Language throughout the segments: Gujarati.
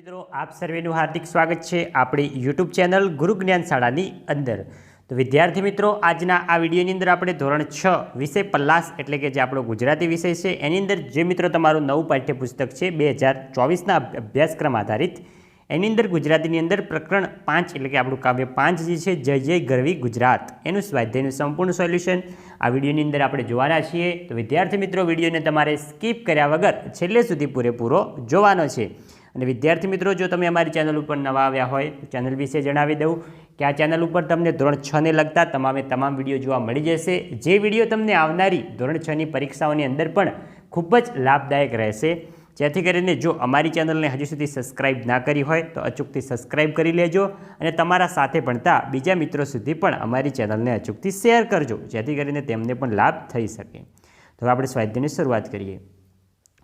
મિત્રો, આપ સર્વેનું હાર્દિક સ્વાગત છે આપણી યુટ્યુબ ચેનલ ગુરુ જ્ઞાન શાળાની અંદર. તો વિદ્યાર્થી મિત્રો, આજના આ વિડીયોની અંદર આપણે ધોરણ છ વિષય પલ્લાસ એટલે કે જે આપણો ગુજરાતી વિષય છે, એની અંદર જે મિત્રો તમારું નવું પાઠ્યપુસ્તક છે, બે હજાર ચોવીસના અભ્યાસક્રમ આધારિત, એની અંદર ગુજરાતીની અંદર પ્રકરણ પાંચ એટલે કે આપણું કાવ્ય પાંચ જે છે, જય જય ગરવી ગુજરાત, એનું સ્વાધ્યાયનું સંપૂર્ણ સોલ્યુશન આ વિડીયોની અંદર આપણે જોવાના છીએ. તો વિદ્યાર્થી મિત્રો, વિડીયોને તમારે સ્કીપ કર્યા વગર છેલ્લે સુધી પૂરેપૂરો જોવાનો છે. અને વિદ્યાર્થી મિત્રો, જો તમે અમારી ચેનલ ઉપર નવા આવ્યા હોય ચેનલ વિશે જણાવી દઉં કે આ ચેનલ ઉપર તમને ધોરણ છને લગતા તમામે તમામ વીડિયો જોવા મળી જશે. જે વીડિયો તમને આવનારી ધોરણ છની પરીક્ષાઓની અંદર પણ ખૂબ જ લાભદાયક રહેશે. જેથી કરીને જો અમારી ચેનલને હજુ સુધી સબસ્ક્રાઇબ ના કરી હોય, તો અચૂકથી સબસ્ક્રાઇબ કરી લેજો અને તમારા સાથે ભણતા બીજા મિત્રો સુધી પણ અમારી ચેનલને અચૂકથી શેર કરજો, જેથી કરીને તેમને પણ લાભ થઈ શકે. તો આપણે સ્વાધ્યાયની શરૂઆત કરીએ.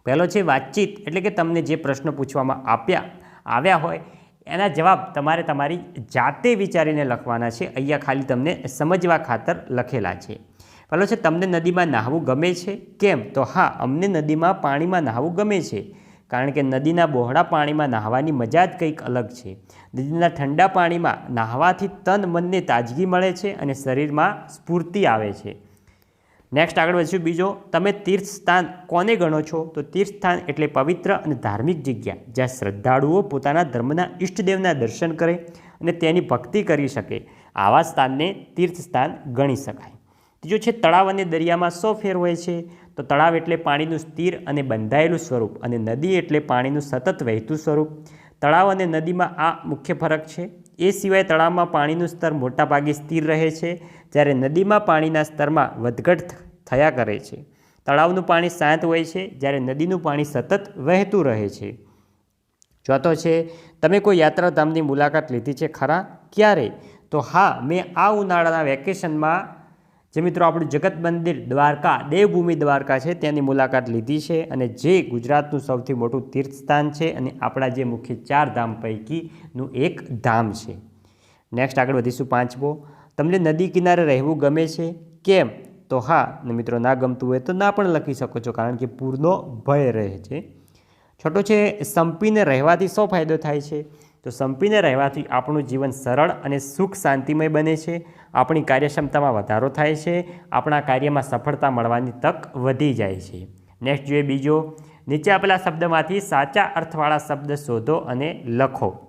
પહેલો છે વાતચીત, એટલે કે તમને જે પ્રશ્નો પૂછવામાં આપ્યા, આવ્યા હોય, એના જવાબ તમારે તમારી જાતે વિચારીને લખવાના છે. અહીંયા ખાલી તમને સમજવા ખાતર લખેલા છે. પહેલો છે, તમને નદીમાં નાહવું ગમે છે? કેમ? તો હા, અમને નદીમાં પાણીમાં નાહવું ગમે છે. કારણ કે નદીના બહોળા પાણીમાં નાહવાની મજા જ કંઈક અલગ છે. નદીના ઠંડા પાણીમાં નાહવાથી તન મનને તાજગી મળે છે અને શરીરમાં સ્ફૂર્તિ આવે છે. નેક્સ્ટ આગળ વધશું બીજો, તમે તીર્થ સ્થાન કોને ગણો છો? તો તીર્થ સ્થાન એટલે પવિત્ર અને ધાર્મિક જગ્યા, જ્યાં શ્રદ્ધાળુઓ પોતાના ધર્મના ઈષ્ટદેવના દર્શન કરે અને તેની ભક્તિ કરી શકે. આવા સ્થાનને તીર્થ સ્થાન ગણી શકાય. ત્રીજો છે, તળાવ અને દરિયામાં સો ફેર હોય છે. તો તળાવ એટલે પાણીનું સ્થિર અને બંધાયેલું સ્વરૂપ અને નદી એટલે પાણીનું સતત વહેતું સ્વરૂપ. તળાવ અને નદીમાં આ મુખ્ય ફરક છે. એ સિવાય તળાવમાં પાણીનું સ્તર મોટાભાગે સ્થિર રહે છે, જ્યારે નદીમાં પાણીના સ્તરમાં વધઘટ થયા કરે છે. તળાવનું પાણી શાંત હોય છે, જ્યારે નદીનું પાણી સતત વહેતું રહે છે. ચોથો છે, તમે કોઈ યાત્રાધામની મુલાકાત લીધી છે ખરા? ક્યારે? તો હા, મેં આ ઉનાળાના વેકેશનમાં જે મિત્રો આપણું જગત મંદિર દ્વારકા, દેવભૂમિ દ્વારકા છે તેની મુલાકાત લીધી છે અને જે ગુજરાતનું સૌથી મોટું તીર્થસ્થાન છે અને આપણા જે મુખ્ય ચાર ધામ પૈકીનું એક ધામ છે. નેક્સ્ટ આગળ વધીશું પાંચમો. તમને નદી કિનારે રહેવું ગમે છે? કેમ? તો હા મિત્રો ના ગમતું હોય તો ના પણ લખી શકો છો, કારણ કે પૂરનો ભય રહે છે. છોટો છે, સંપીને રહેવાથી શો ફાયદો થાય છે? તો સંપીને રહેવાથી આપણું જીવન સરળ અને સુખ શાંતિમય બને છે. આપણી કાર્યક્ષમતામાં વધારો થાય છે. આપણા કાર્યમાં સફળતા મળવાની તક વધી જાય છે. નેક્સ્ટ જોઈએ બીજો. નીચે આપેલા શબ્દમાંથી સાચા અર્થવાળા શબ્દ શોધો અને લખો.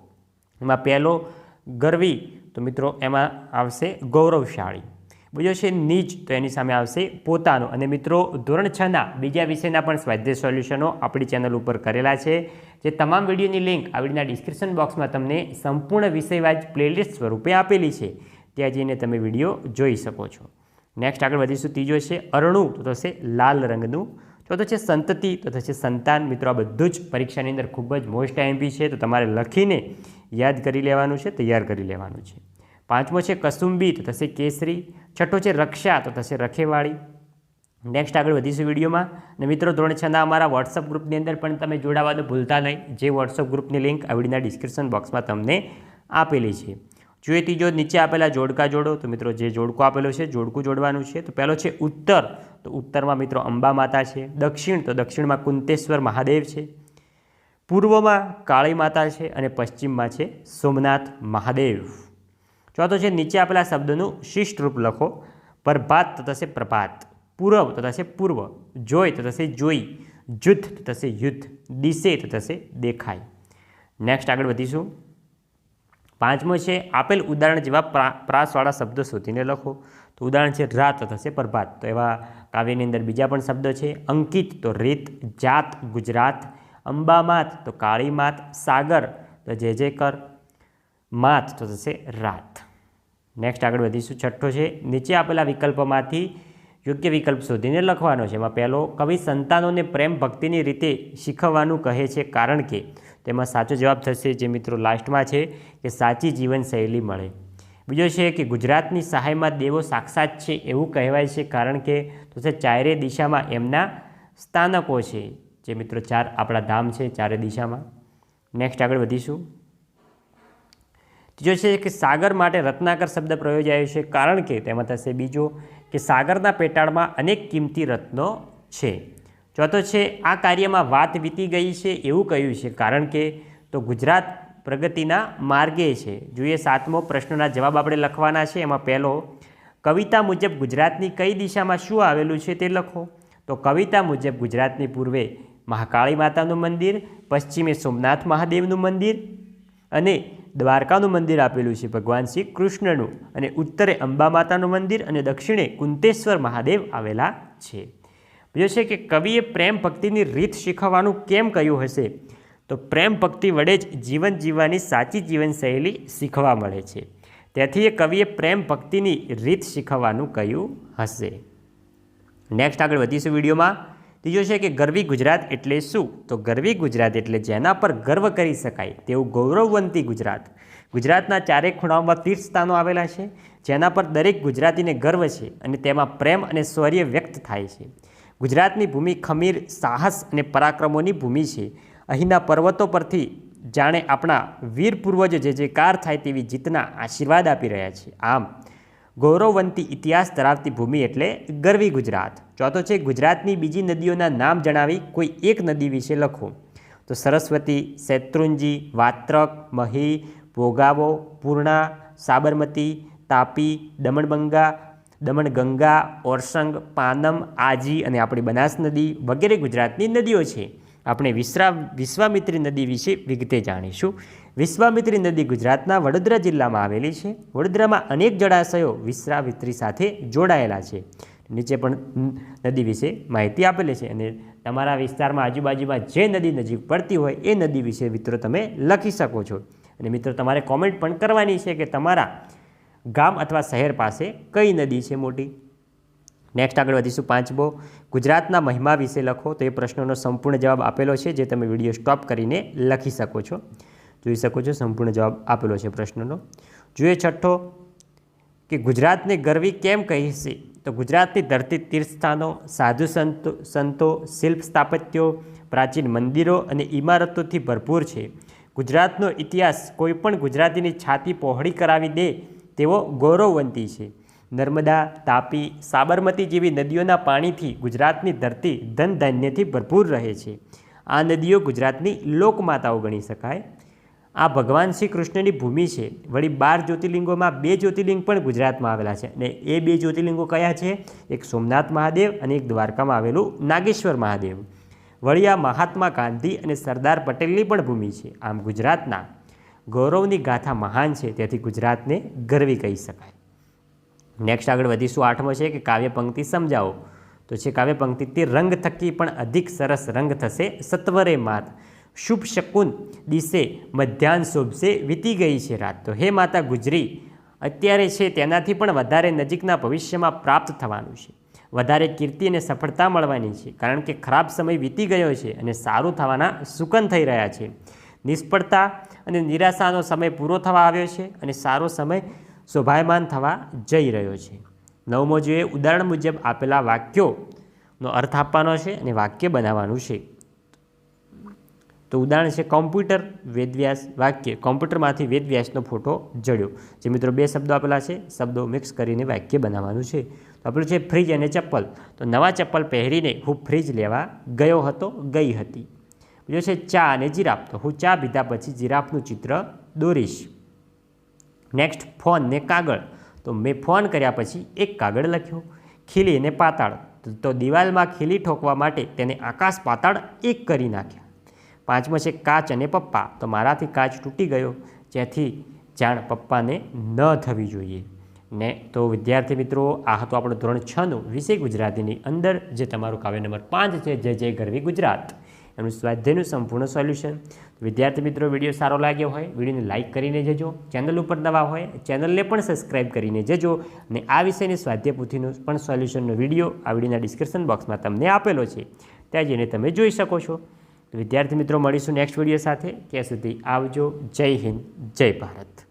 એમાં પહેલો ગરવી, તો મિત્રો એમાં આવશે ગૌરવશાળી. બીજો છે નીચ, તો એની સામે આવશે પોતાનો. અને મિત્રો, ધોરણ છના બીજા વિષયના પણ સ્વાધ્યાય સોલ્યુશનો આપણી ચેનલ ઉપર કરેલા છે, જે તમામ વિડીયોની લિંક આ વિડીયોના ડિસ્ક્રિપ્શન બોક્સમાં તમને સંપૂર્ણ વિષયવાજ પ્લેલિસ્ટ સ્વરૂપે આપેલી છે. ત્યાં જઈને તમે વીડિયો જોઈ શકો છો. નેક્સ્ટ આગળ વધીશું. ત્રીજો છે અરણું, તો થશે લાલ રંગનું. ચોથો છે સંતતિ, તો થશે સંતાન. મિત્રો, આ બધું જ પરીક્ષાની અંદર ખૂબ જ મોસ્ટ એમપી છે. તો તમારે લખીને યાદ કરી લેવાનું છે, તૈયાર કરી લેવાનું છે. પાંચમો છે કસુંબી, તો થશે કેસરી. છઠ્ઠો છે રક્ષા, તો થશે રખેવાળી. નેક્સ્ટ આગળ વધીશું વિડીયોમાં. અને મિત્રો, ધોરણ છના અમારા વોટ્સઅપ ગ્રુપની અંદર પણ તમે જોડાવાનું ભૂલતા નહીં. જે વોટ્સઅપ ગ્રુપની લિંક આ વિડીયોના ડિસ્ક્રિપ્શન બોક્સમાં તમને આપેલી છે. જોઈએ ત્રીજો, નીચે આપેલા જોડકા જોડો. તો મિત્રો, જે જોડકો આપેલો છે, જોડકું જોડવાનું છે. તો પહેલો છે ઉત્તર. તો ઉત્તરમાં મિત્રો અંબા માતા છે. દક્ષિણ, તો દક્ષિણમાં કુંતેશ્વર મહાદેવ છે. પૂર્વમાં કાળી માતા છે અને પશ્ચિમમાં છે સોમનાથ મહાદેવ. ચોથો છે, નીચે આપેલા શબ્દનું શિષ્ટ રૂપ લખો. પ્રભાત તો થશે પ્રભાત. પૂર્વ તો થશે પૂર્વ. જોઈ તો થશે જોઈ. જુદ્ધ તો થશે યુદ્ધ દિશે તો થશે દેખાય. નેક્સ્ટ આગળ વધીશું. પાંચમો છે, આપેલ ઉદાહરણ જેવા પ્રા, પ્રાસવાળા શબ્દો શોધીને લખો. તો ઉદાહરણ છે રાત થશે પ્રભાત. તો એવા કાવ્યની અંદર બીજા પણ શબ્દો છે. અંકિત તો રેત, જાત ગુજરાત. અંબામાત તો કાળી માત સાગર તો જે જે કર. માત તો થશે રાત. નેક્સ્ટ આગળ વધીશું. છઠ્ઠો છે, નીચે આપેલા વિકલ્પમાંથી યોગ્ય વિકલ્પ શોધીને લખવાનો છે. એમાં પહેલો, કવિ સંતાનોને પ્રેમ ભક્તિની રીતે શીખવવાનું કહે છે કારણ કે તેમાં સાચો જવાબ થશે જે મિત્રો લાસ્ટમાં છે કે સાચી જીવનશૈલી મળે. બીજો છે કે ગુજરાતની સહાયમાં દેવો સાક્ષાત છે એવું કહેવાય છે કારણ કે તો છે ચારે દિશામાં એમના સ્થાનકો છે. જે મિત્રો ચાર આપણા ધામ છે ચારે દિશામાં. નેક્સ્ટ આગળ વધીશું. ત્રીજો છે કે સાગર માટે રત્નાકર શબ્દ પ્રયોજાયો છે, કારણ કે તેમાં થશે બીજો કે સાગરના પેટાળમાં અનેક કિંમતી રત્નો છે. ચોથો છે, આ કાર્યમાં વાત વીતી ગઈ છે એવું કહ્યું છે, કારણ કે તો ગુજરાત પ્રગતિના માર્ગે છે. જોઈએ સાતમો પ્રશ્નના જવાબ આપણે લખવાના છે, એમાં પહેલો, કવિતા મુજબ ગુજરાતની કઈ દિશામાં શું આવેલું છે તે લખો. તો કવિતા મુજબ ગુજરાતની પૂર્વે મહાકાળી માતાનું મંદિર, પશ્ચિમે સોમનાથ મહાદેવનું મંદિર અને દ્વારકાનું મંદિર આપેલું છે. ભગવાન શ્રી કૃષ્ણનું અને ઉત્તરે અંબા માતાનું મંદિર અને દક્ષિણે કુંતેશ્વર મહાદેવ આવેલા છે. બીજો છે કે કવિએ પ્રેમ ભક્તિની રીત શીખવવાનું કેમ કહ્યું હશે? તો પ્રેમ ભક્તિ વડે જ જીવન જીવવાની સાચી જીવનશૈલી શીખવા મળે છે. તેથી એ કવિએ પ્રેમ ભક્તિની રીત શીખવવાનું કહ્યું હશે. નેક્સ્ટ આગળ વધીશું વિડીયોમાં. ત્રીજો છે કે ગરવી ગુજરાત એટલે શું? તો ગરવી ગુજરાત એટલે જેના પર ગર્વ કરી શકાય તેવું ગૌરવવંતી ગુજરાત. ગુજરાતના ચારેક ખૂણાઓમાં તીર્થસ્થાનો આવેલા છે, જેના પર દરેક ગુજરાતીને ગર્વ છે અને તેમાં પ્રેમ અને શૌર્ય વ્યક્ત થાય છે. ગુજરાતની ભૂમિ ખમીર, સાહસ અને પરાક્રમોની ભૂમિ છે. અહીંના પર્વતો પરથી જાણે આપણા વીર પૂર્વજો જે જે કાર થાય તેવી જીતના આશીર્વાદ આપી રહ્યા છે. આમ ગૌરવવંતી ઇતિહાસ ધરાવતી ભૂમિ એટલે ગરવી ગુજરાત. ચોથો છે, ગુજરાતની બીજી નદીઓના નામ જણાવી કોઈ એક નદી વિશે લખો તો સરસ્વતી, શેત્રુંજી, વાત્રક, મહી, ભોગાવો, પૂર્ણા, સાબરમતી, તાપી, દમણબંગા, દમણગંગા, ઓરસંગ, પાનમ, આજી અને આપણી બનાસ નદી વગેરે ગુજરાતની નદીઓ છે. આપણે વિશ્રા, વિશ્વામિત્રી નદી વિશે વિગતે જાણીશું. વિશ્વામિત્રી નદી ગુજરાતના વડોદરા જિલ્લામાં આવેલી છે. વડોદરામાં અનેક જળાશયો વિશ્વામિત્રી સાથે જોડાયેલા છે. નીચે પણ નદી વિશે માહિતી આપેલી છે અને તમારા વિસ્તારમાં આજુબાજુમાં જે નદી નજીક પડતી હોય એ નદી વિશે મિત્રો તમે લખી શકો છો. અને મિત્રો તમારે કોમેન્ટ પણ કરવાની છે કે તમારા ગામ અથવા શહેર પાસે કઈ નદી છે મોટી? નેક્સ્ટ આગળ વધીશું પાંચમો. ગુજરાતના મહિમા વિશે લખો તો એ પ્રશ્નોનો સંપૂર્ણ જવાબ આપેલો છે, જે તમે વીડિયો સ્ટોપ કરીને લખી શકો છો. જોઈ શકો છો, સંપૂર્ણ જવાબ આપેલો છે પ્રશ્નનો. જોઈએ છઠ્ઠો, કે ગુજરાતને ગરવી કેમ કહીશે? તો ગુજરાતની ધરતી તીર્થસ્થાનો, સાધુ સંતો સંતો, શિલ્પ સ્થાપત્યો, પ્રાચીન મંદિરો અને ઇમારતોથી ભરપૂર છે. ગુજરાતનો ઇતિહાસ કોઈપણ ગુજરાતીની છાતી પહોળી કરાવી દે તેવો ગૌરવવંતી છે. નર્મદા, તાપી, સાબરમતી જેવી નદીઓના પાણીથી ગુજરાતની ધરતી ધન ધાન્યથી ભરપૂર રહે છે. આ નદીઓ ગુજરાતની લોકમાતાઓ ગણી શકાય. આ ભગવાન શ્રી કૃષ્ણની ભૂમિ છે. વળી બાર જ્યોતિર્લિંગોમાં બે જ્યોતિર્લિંગ પણ ગુજરાતમાં આવેલા છે અને એ બે જ્યોતિર્લિંગો કયા છે? એક સોમનાથ મહાદેવ અને એક દ્વારકામાં આવેલું નાગેશ્વર મહાદેવ. વળી આ મહાત્મા ગાંધી અને સરદાર પટેલની પણ ભૂમિ છે. આમ ગુજરાતના ગૌરવની ગાથા મહાન છે. તેથી ગુજરાતને ગર્વી કહી શકાય. નેક્સ્ટ આગળ વધીશું. આઠમો છે કે કાવ્ય પંક્તિ સમજાવો. તો છે કાવ્ય પંક્તિ, તે રંગ થકી પણ અધિક સરસ રંગ થશે સત્વરે માત. શુભ શકુન દિશે મધ્યાહન શોભશે વીતી ગઈ છે રાત. તો હે માતા ગુજરી, અત્યારે છે તેનાથી પણ વધારે નજીકના ભવિષ્યમાં પ્રાપ્ત થવાનું છે. વધારે કીર્તિ અને સફળતા મળવાની છે, કારણ કે ખરાબ સમય વીતી ગયો છે અને સારું થવાના સુકન થઈ રહ્યા છે. નિષ્ફળતા અને નિરાશાનો સમય પૂરો થવા આવ્યો છે અને સારો સમય શોભાયમાન થવા જઈ રહ્યો છે. નવમો જોઈએ ઉદાહરણ મુજબ આપેલા વાક્યોનો અર્થ આપવાનો છે અને વાક્ય બનાવવાનું છે. તો ઉદાહરણ છે કોમ્પ્યુટર વેદવ્યાસ વાક્ય. કોમ્પ્યુટરમાંથી વેદવ્યાસનો ફોટો જડ્યો. જે મિત્રો બે શબ્દો આપેલા છે, શબ્દો મિક્સ કરીને વાક્ય બનાવવાનું છે. તો આપણું છે ફ્રીજ અને ચપ્પલ. તો નવા ચપ્પલ પહેરીને હું ફ્રીજ લેવા ગયો હતો, ગઈ હતી. બીજો છે ચા અને જીરાફ. તો હું ચા પીધા પછી જીરાફનું ચિત્ર દોરીશ. નેક્સ્ટ ફોન ને કાગળ. તો મેં ફોન કર્યા પછી એક કાગળ લખ્યો. ખીલી ને પાતાળ. તો દિવાલમાં ખીલી ઠોકવા માટે તેને આકાશ પાતાળ એક કરી નાખ્યા. પાંચમો છે કાચ અને પપ્પા. તો મારાથી કાચ તૂટી ગયો. જેથી જાણ પપ્પાને ન થવી જોઈએ. ને તો વિદ્યાર્થી મિત્રો, આ હતું આપણું ધોરણ છનું. વિષય ગુજરાતીની અંદર, જે તમારું કાવ્ય નંબર પાંચ છે જય જય ગરવી ગુજરાત. એનું સ્વાધ્યાયનું સંપૂર્ણ સોલ્યુશન વિદ્યાર્થી મિત્રો વીડિયો સારો લાગ્યો હોય વિડીયોને લાઇક કરીને જજો. ચેનલ ઉપર નવા હોય ચેનલને પણ સબસ્ક્રાઇબ કરીને જજો. અને આ વિષયની સ્વાધ્યાય પોથીનું પણ સોલ્યુશનનો વીડિયો આ વિડીયોના ડિસ્ક્રિપ્શન બોક્સમાં તમને આપેલો છે. ત્યાં જઈને તમે જોઈ શકો છો. વિદ્યાર્થી મિત્રો, મળીશું નેક્સ્ટ વીડિયો સાથે. ત્યાં સુધી આવજો. જય હિન્દ, જય ભારત.